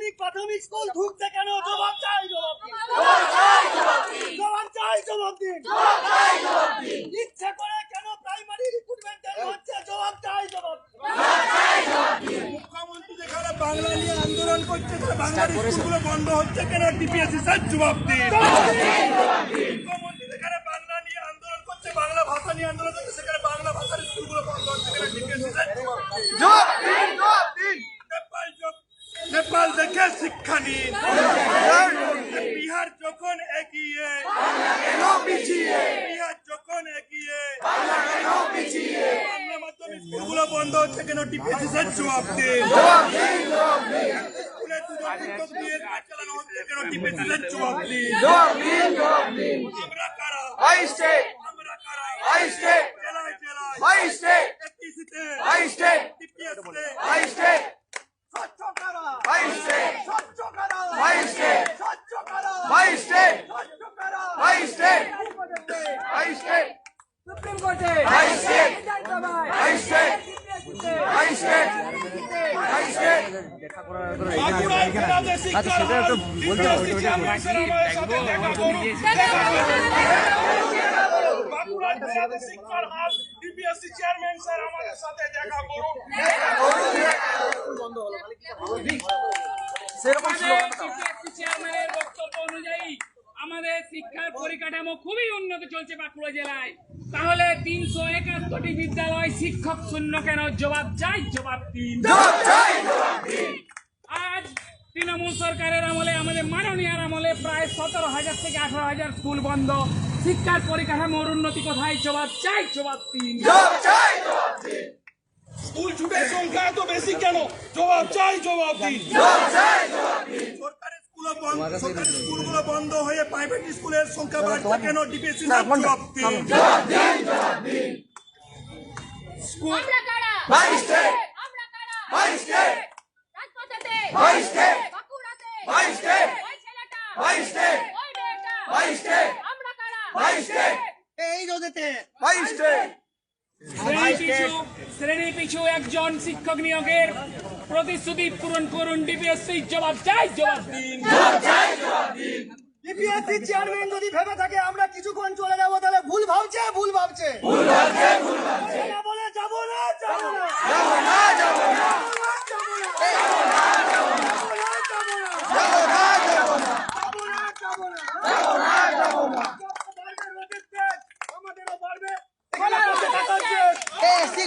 মাধ্যমিক প্রাথমিক স্কুল ঢুকছে কেন? জবাব চাই জবাব দিন। জবাব চাই জবাব দিন। ইচ্ছে করে কেন প্রাইমারি হচ্ছে জবাব চাই জবাব মুখ্যমন্ত্রী যেখানে বাংলা নিয়ে আন্দোলন করছে বাংলার স্কুলগুলো বন্ধ হচ্ছে কেন? ডিপিএসসি স্যার জবাব দিন মুখ্যমন্ত্রী যেখানে বাংলা নিয়ে আন্দোলন করছে বাংলা ভাষা নিয়ে আন্দোলন করছে সেখানে বাংলা ভাষার স্কুলগুলো বন্ধ হচ্ছে কেন ডিপিএসসি স্যার জবাব দিন নেপাল যখ- নেপাল দেখে শিক্ষা নিন বিহার যখন এগিয়ে বিহার যখন এগিয়ে স্কুলগুলো বন্ধ হচ্ছে কেন? স্যার জবাব দিন স্কুলে দুজন শিক্ষক দিয়ে কাজ চালানো হচ্ছে কেন? ডিপিএসসি স্যার জবাব দিন আমরা কারা? আমরা জেলায় জেলায়। সুপ্রিম কোর্টে high state high state high state high state দেখা করার এখানে আচ্ছা সেটা তো বলতে হবে ওইটা আমরা দেখা করব বাপুরাজ শিক্ষার হাল। ডিপিএসসি চেয়ারম্যান স্যার আমাদের সাথে দেখা করুন। চেয়ারম্যানের বক্তব্য অনুযায়ী আমাদের শিক্ষার পরিকাঠামো খুবই উন্নত চলছে বাঁকুড়া জেলায়। তাহলে তিনশো একাত্তরটি বিদ্যালয় শিক্ষক শূন্য কেন? জবাব চাই জবাব দিন তৃণমূল সরকারের আমলে আমাদের মাননীয়ার আমলে প্রায় সতেরো হাজার থেকে আঠারো হাজার স্কুল বন্ধ। শিক্ষার পরিকাঠামোর উন্নতি কোথায়? জবাব চাই জবাব দিন স্কুল ছুটের সংখ্যা এত বেশি কেন? জবাব চাই জবাব দিন সরকারি স্কুল বন্ধ সরকারি স্কুলগুলো বন্ধ হয়ে প্রাইভেট স্কুলের সংখ্যা বাড়ছে কেন? ডিপিএসসি জবাব দিন স্কুল আমরা কারা? আমরা কারা? বাই শ্রেণি পিছু একজন শিক্ষক নিয়োগের প্রতিশ্রুতি পূরণ করুন। ডিপিএসসি জবাব চাই জবাব দিন। ডিপিএসসি চেয়ারম্যান যদি ভেবে থাকে আমরা কিছুক্ষণ চলে যাব তাহলে ভুল ভাবছে ভুল ভাবছে।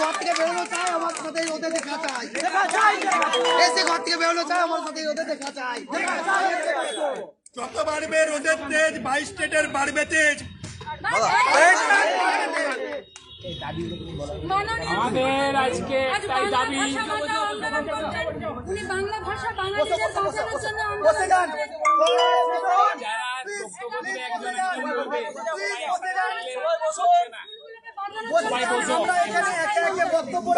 ঘর থেকে বেরোনো চাই আমার সাথে ওদের দেখা চাই। দেখা ঘর থেকে বেরোনো চাই আমার সাথে ওদের দেখা চাই। যত বাড়বে রোদের তেজ বাইশ স্টেটের বাড়বে তেজ। আমাদের আজকে একটাই দাবি। উনি বাংলা ভাষা বাঙালিদের বাঁচানোর জন্য যারা একজন একজন বলবে? আমরা এখানে একে একে বক্তব্য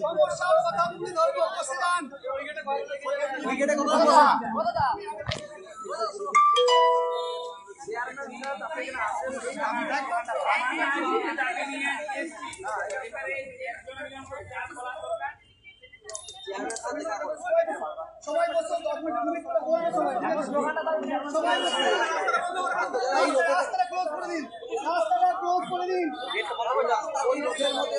সমস্যার কথা তুলে ধরবো কথা বসে যান সবাই বসে সবাই বসো সবাই রাস্তাটা ক্লোজ করে দিন রাস্তাটা ক্লোজ করে দিন ওই লোকের মধ্যে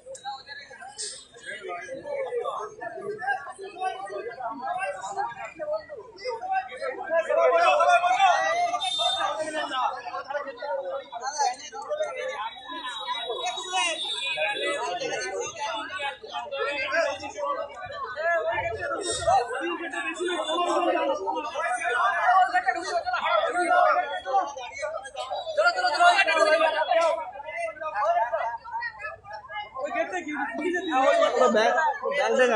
এ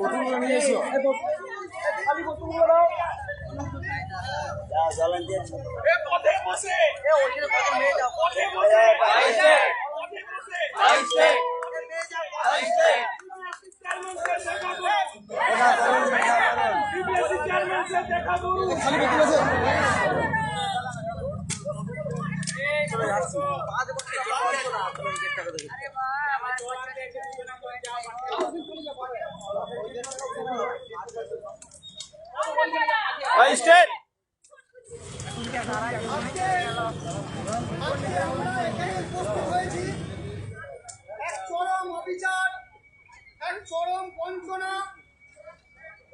পথে বসে পথে বসে পথে বসে বিপিএসসি চেয়ারম্যান সে দেখাবো আজকে আমরা এখানে Vai, Esther! এক এক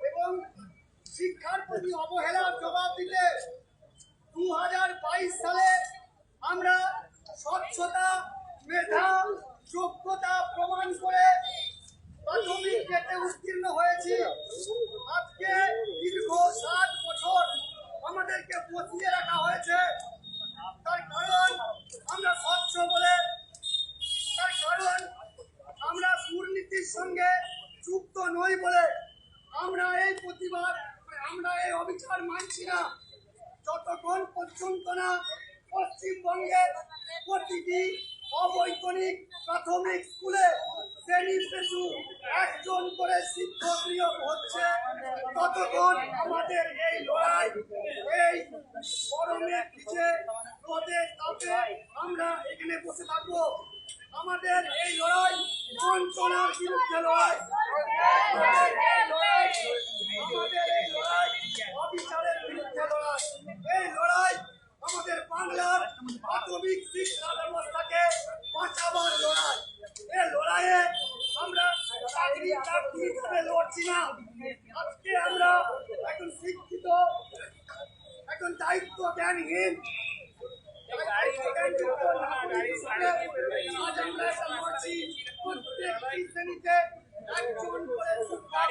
এবং শিক্ষার প্রতি অবহেলার জবাব দিতে দু হাজার বাইশ সালে প্রতিটি অবৈতনিক প্রাথমিক স্কুলে শ্রেণি পেছু একজন করে শিক্ষক নিয়োগ হচ্ছে। ততক্ষণ আমাদের এই লড়াই, এই গরমে পিছে রোদে তাপে আমরা এখানে বসে থাকব। আমাদের এই লড়াই বঞ্চনার বিরুদ্ধে লড়াই আমাদের এই লড়াই আমাদের এই লড়াই অবিচারের বিরুদ্ধে লড়াই এই লড়াই আমাদের বাংলার প্রাথমিক শিক্ষা ব্যবস্থাকে বাঁচাবার লড়াই। এই লড়াইয়ে আমরা চাকরি চাকরি হিসাবে লড়ছি না। আজকে আমরা এখন শিক্ষিত এখন দায়িত্ব জ্ঞানহীন আজ আমরা লড়ছি। প্রত্যেকটি শ্রেণীতে একজন করে যতক্ষণ